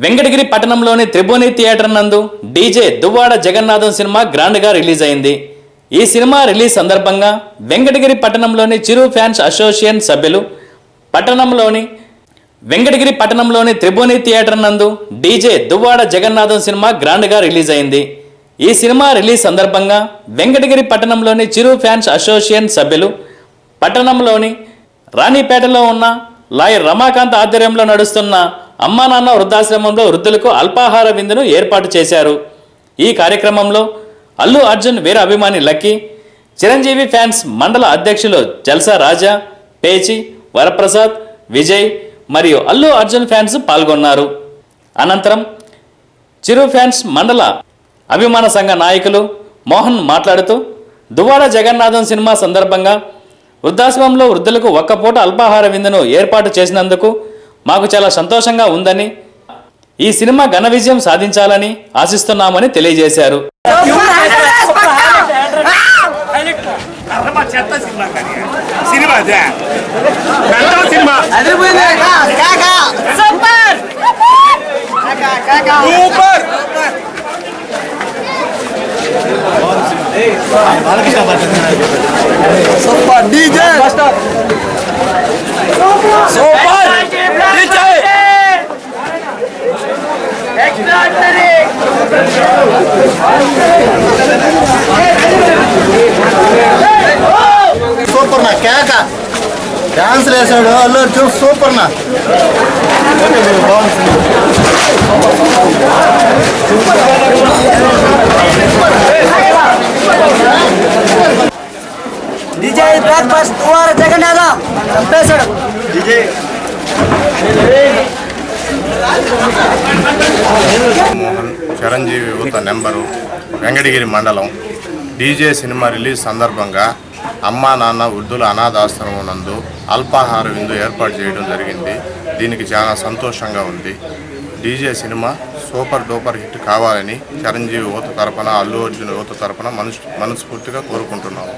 వెంకటగిరి పట్టణంలోని త్రిభువని థియేటర్ నందు DJ Duvvada Jagannadham cinema గ్రాండ్గా రిలీజ్ అయింది ఈ సినిమా రిలీజ్ సందర్భంగా వెంకటగిరి పట్టణంలోని చిరు ఫ్యాన్స్ అసోసియేషన్ సభ్యులు పట్టణంలోని వెంకటగిరి పట్టణంలోని త్రిభువని థియేటర్ నందు డీజే దువ్వాడ జగన్నాథం సినిమా గ్రాండ్గా రిలీజ్ అయింది ఈ సినిమా రిలీజ్ సందర్భంగా వెంకటగిరి పట్టణంలోని చిరు ఫ్యాన్స్ అసోసియేషన్ సభ్యులు పట్టణంలోని రాణిపేటలో ఉన్న లాయర్ రమాకాంత్ ఆధ్వర్యంలో నడుస్తున్న అమ్మా నాన్న వృద్ధాశ్రమంలో వృద్ధులకు అల్పాహార విందును ఏర్పాటు చేశారు. ఈ కార్యక్రమంలో అల్లు అర్జున్ వీర అభిమాని లక్కీ చిరంజీవి ఫ్యాన్స్ మండల అధ్యక్షులు జల్సా రాజా పేచి వరప్రసాద్ విజయ్ మరియు అల్లు అర్జున్ ఫ్యాన్స్ పాల్గొన్నారు. అనంతరం చిరు ఫ్యాన్స్ మండల అభిమాన సంఘ నాయకులు మోహన్ మాట్లాడుతూ దువాడ జగన్నాథం సినిమా సందర్భంగా వృద్ధాశ్రమంలో వృద్ధులకు ఒక్కపూట అల్పాహార విందును ఏర్పాటు చేసినందుకు మాకు చాలా సంతోషంగా ఉందని ఈ సినిమా ఘన విజయం సాధించాలని ఆశిస్తున్నామని తెలియజేశారు. అరమా చెత్త సినిమా కానీ సినిమా అదే పెద్ద cinema super super DJ super DJ super నా కేక డాన్స్ వేసాడు అల్లు అర్జున్ సూపర్ నా. DJ breakfast Duvvada Jagannadham. చంపేశాడు మోహన్ చిరంజీవి యువత నెంబరు వెంకటగిరి మండలం. డీజే సినిమా రిలీజ్ సందర్భంగా అమ్మా నాన్న వృద్ధుల అనాథాశ్రమం నందు అల్పాహార విందు ఏర్పాటు చేయడం జరిగింది. దీనికి చాలా సంతోషంగా ఉంది. DJ cinema super duper hit కావాలని చిరంజీవి యువత తరపున అల్లు అర్జున్ యువత తరపున మనసు మనస్ఫూర్తిగా కోరుకుంటున్నాము.